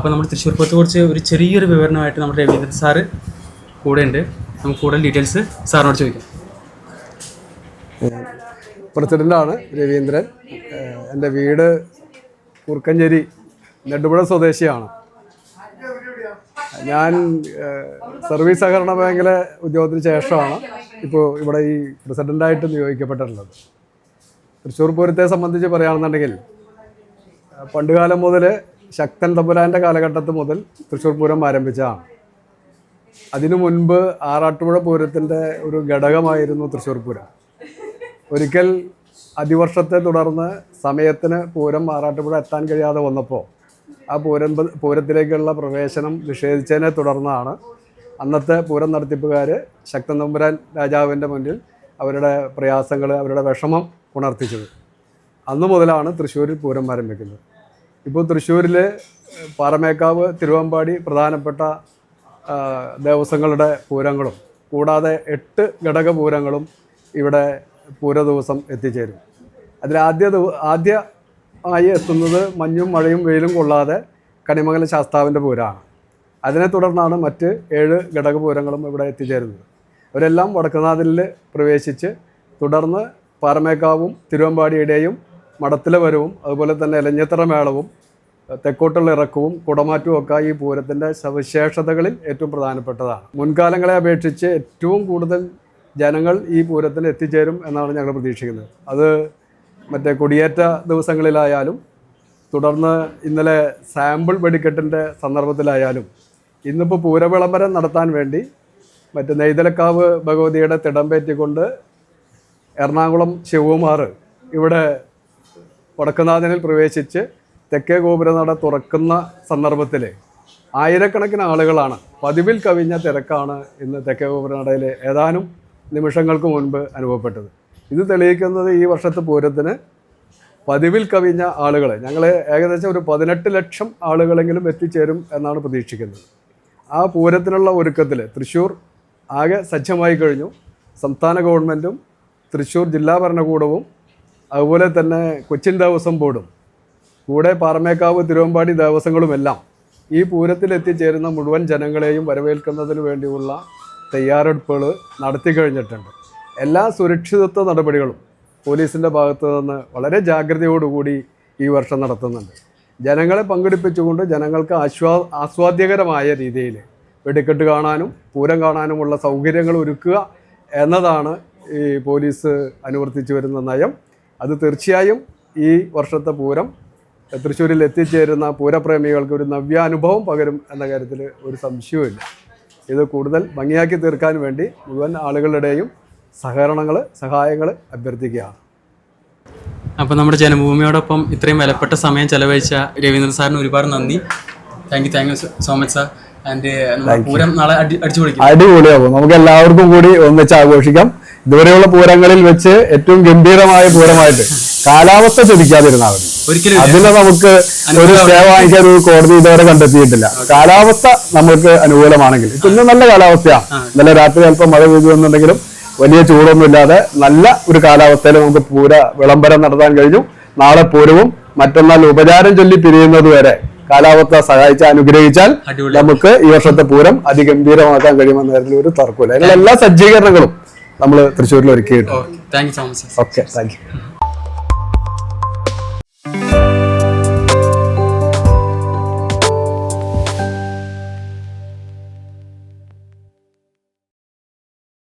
അപ്പോൾ നമ്മൾ തൃശ്ശൂർ പൂരത്തെ കുറിച്ച് ഒരു ചെറിയൊരു വിവരണമായിട്ട് നമ്മുടെ രവീന്ദ്രൻ സാറ് കൂടെ ഉണ്ട്. നമുക്ക് കൂടുതൽ ഡീറ്റെയിൽസ് സാറിനോട് ചോദിക്കാം. പ്രസിഡന്റാണ് രവീന്ദ്രൻ. എന്റെ വീട് കുറുക്കഞ്ചേരി നെടുപുഴ സ്വദേശിയാണ്. ഞാൻ സർവീസ് സഹകരണ ബാങ്കിലെ ഉദ്യോഗത്തിന് ശേഷമാണ് ഇപ്പോൾ ഇവിടെ ഈ പ്രസിഡന്റായിട്ട് നിയോഗിക്കപ്പെട്ടിട്ടുള്ളത്. തൃശ്ശൂർ പൂരത്തെ സംബന്ധിച്ച് പറയുകയാണെന്നുണ്ടെങ്കിൽ പണ്ടുകാലം മുതൽ ശക്തൻ തമ്പുരാന്റെ കാലഘട്ടത്ത് മുതൽ തൃശ്ശൂർ പൂരം ആരംഭിച്ചതാണ് അതിനു മുൻപ് ആറാട്ടുപുഴ പൂരത്തിന്റെ ഒരു ഘടകമായിരുന്നു തൃശ്ശൂർ പൂരം. ഒരിക്കൽ അതിവർഷത്തെ തുടർന്ന് സമയത്തിന് പൂരം ആറാട്ടുപുഴ എത്താൻ കഴിയാതെ വന്നപ്പോൾ ആ പൂരം പൂരത്തിലേക്കുള്ള പ്രവേശനം നിഷേധിച്ചതിനെ തുടർന്നാണ് അന്നത്തെ പൂരം നടത്തിപ്പുകാർ ശക്തൻ തമ്പുരാൻ രാജാവിന്റെ മുന്നിൽ അവരുടെ പ്രയാസങ്ങൾ അവരുടെ വിഷമം ഉണർത്തിച്ചത്. അന്നു മുതലാണ് തൃശ്ശൂരിൽ പൂരം ആരംഭിക്കുന്നത്. ഇപ്പോൾ തൃശ്ശൂരിൽ പാറമേക്കാവ് തിരുവമ്പാടി പ്രധാനപ്പെട്ട ദേവസ്വങ്ങളുടെ പൂരങ്ങളും കൂടാതെ എട്ട് ഘടക പൂരങ്ങളും ഇവിടെ പൂര ദിവസം എത്തിച്ചേരും. അതിൽ ആദ്യ ആയി എത്തുന്നത് മഞ്ഞും മഴയും വെയിലും കൊള്ളാതെ കണിമംഗല ശാസ്താവിന്റെ പൂരമാണ്. അതിനെ തുടർന്നാണ് മറ്റ് ഏഴ് ഘടക പൂരങ്ങളും ഇവിടെ എത്തിച്ചേരുന്നത്. അവരെല്ലാം വടക്കുനാഥിൽ പ്രവേശിച്ച് തുടർന്ന് പാറമേക്കാവും തിരുവമ്പാടിയുടെയും മടത്തിലെ വരവും അതുപോലെ തന്നെ ഇലഞ്ഞിത്തറ മേളവും തെക്കോട്ടുള്ള ഇറക്കവും കുടമാറ്റവും ഒക്കെ ഈ പൂരത്തിന്റെ സവിശേഷതകളിൽ ഏറ്റവും പ്രധാനപ്പെട്ടതാണ്. മുൻകാലങ്ങളെ അപേക്ഷിച്ച് ഏറ്റവും കൂടുതൽ ജനങ്ങൾ ഈ പൂരത്തിന് എത്തിച്ചേരും എന്നാണ് ഞങ്ങൾ പ്രതീക്ഷിക്കുന്നത്. അത് മറ്റേ കൊടിയേറ്റ ദിവസങ്ങളിലായാലും തുടർന്ന് ഇന്നലെ സാമ്പിൾ വെടിക്കെട്ടിന്റെ സന്ദർഭത്തിലായാലും ഇന്നിപ്പോൾ പൂരവിളംബരം നടത്താൻ വേണ്ടി മറ്റ് നെയ്തലക്കാവ് ഭഗവതിയുടെ തിടമ്പേറ്റിക്കൊണ്ട് എറണാകുളം ശിവകുമാർ ഇവിടെ വടക്കുനാഥനിൽ പ്രവേശിച്ച് തെക്കേ ഗോപുരനട തുറക്കുന്ന സന്ദർഭത്തിൽ ആയിരക്കണക്കിന് ആളുകളാണ് പതിവിൽ കവിഞ്ഞ തിരക്കാണ് ഇന്ന് തെക്കേ ഗോപുരനടയിൽ ഏതാനും നിമിഷങ്ങൾക്ക് മുൻപ് അനുഭവപ്പെട്ടത്. ഇത് തെളിയിക്കുന്നത് ഈ വർഷത്തെ പൂരത്തിന് പതിവിൽ കവിഞ്ഞ ആളുകൾ ഞങ്ങൾ ഏകദേശം ഒരു പതിനെട്ട് ലക്ഷം ആളുകളെങ്കിലും എത്തിച്ചേരും എന്നാണ് പ്രതീക്ഷിക്കുന്നത്. ആ പൂരത്തിനുള്ള ഒരുക്കത്തിൽ തൃശ്ശൂർ ആകെ സജ്ജമായി കഴിഞ്ഞു. സംസ്ഥാന ഗവൺമെന്റും തൃശ്ശൂർ ജില്ലാ ഭരണകൂടവും അതുപോലെ തന്നെ കൊച്ചിൻ ദേവസ്വം ബോർഡും കൂടെ പാറമേക്കാവ് തിരുവമ്പാടി ദേവസ്വങ്ങളുമെല്ലാം ഈ പൂരത്തിലെത്തിച്ചേരുന്ന മുഴുവൻ ജനങ്ങളെയും വരവേൽക്കുന്നതിന് വേണ്ടിയുള്ള തയ്യാറെടുപ്പുകൾ നടത്തി കഴിഞ്ഞിട്ടുണ്ട്. എല്ലാ സുരക്ഷിതത്വ നടപടികളും പോലീസിന്റെ ഭാഗത്തു നിന്ന് വളരെ ജാഗ്രതയോടുകൂടി ഈ വർഷം നടത്തുന്നുണ്ട്. ജനങ്ങളെ പങ്കെടുപ്പിച്ചുകൊണ്ട് ജനങ്ങൾക്ക് ആശ്വാ ആസ്വാദ്യകരമായ രീതിയിൽ വെടിക്കെട്ട് കാണാനും പൂരം കാണാനുമുള്ള സൗകര്യങ്ങൾ ഒരുക്കുക എന്നതാണ് ഈ പോലീസ് അനുവർത്തിച്ചു വരുന്ന നയം. അത് തീർച്ചയായും ഈ വർഷത്തെ പൂരം തൃശ്ശൂരിൽ എത്തിച്ചേരുന്ന പൂരപ്രേമികൾക്ക് ഒരു നവ്യാനുഭവം പകരും എന്ന കാര്യത്തിൽ ഒരു സംശയവുമില്ല. ഇത് കൂടുതൽ ഭംഗിയാക്കി തീർക്കാൻ വേണ്ടി മുഴുവൻ ആളുകളുടെയും സഹകരണങ്ങൾ സഹായങ്ങൾ അഭ്യർത്ഥിക്കുകയാണ്. അപ്പോൾ നമ്മുടെ ജനഭൂമിയോടൊപ്പം ഇത്രയും വിലപ്പെട്ട സമയം ചെലവഴിച്ച രവീന്ദ്രൻ സാറിന് ഒരുപാട് നന്ദി. Thank you thank you so much sir and Pooram നാളെ അടി അടിച്ചു പൊളിക്കും അടിപൊളിയാവും നമുക്ക് എല്ലാവർക്കും കൂടി ഒന്നിച്ച് ആഘോഷിക്കാം. ഇതുവരെയുള്ള പൂരങ്ങളിൽ വെച്ച് ഏറ്റവും ഗംഭീരമായ പൂരമായിട്ട് കാലാവസ്ഥ ചതിക്കാതിരുന്നാൽ മതി. അതിന് നമുക്ക് ഒരു സ്റ്റേ വാങ്ങിക്കാൻ ഒരു കോടതി ഇതുവരെ കണ്ടെത്തിയിട്ടില്ല. കാലാവസ്ഥ നമുക്ക് അനുകൂലമാണെങ്കിൽ ഇന്നും നല്ല കാലാവസ്ഥയാണ് ഇന്നലെ രാത്രി അല്പം മഴ പെയ്തു എന്നുണ്ടെങ്കിലും വലിയ ചൂടൊന്നും ഇല്ലാതെ നല്ല ഒരു കാലാവസ്ഥയിൽ നമുക്ക് പൂര വിളംബരം നടത്താൻ കഴിഞ്ഞു. നാളെ പൂരവും മറ്റന്നാൾ ഉപചാരം ചൊല്ലി പിരിയുന്നത് വരെ കാലാവസ്ഥ സഹായിച്ച് അനുഗ്രഹിച്ചാൽ നമുക്ക് ഈ വർഷത്തെ പൂരം അതിഗംഭീരമാക്കാൻ കഴിയുമെന്ന കാര്യത്തിൽ ഒരു തർക്കമില്ല. അതിനുള്ള എല്ലാ സജ്ജീകരണങ്ങളും നമ്മൾ തൃശ്ശൂരിൽ ഒരുക്കിയിട്ടുണ്ട്. Okay thank you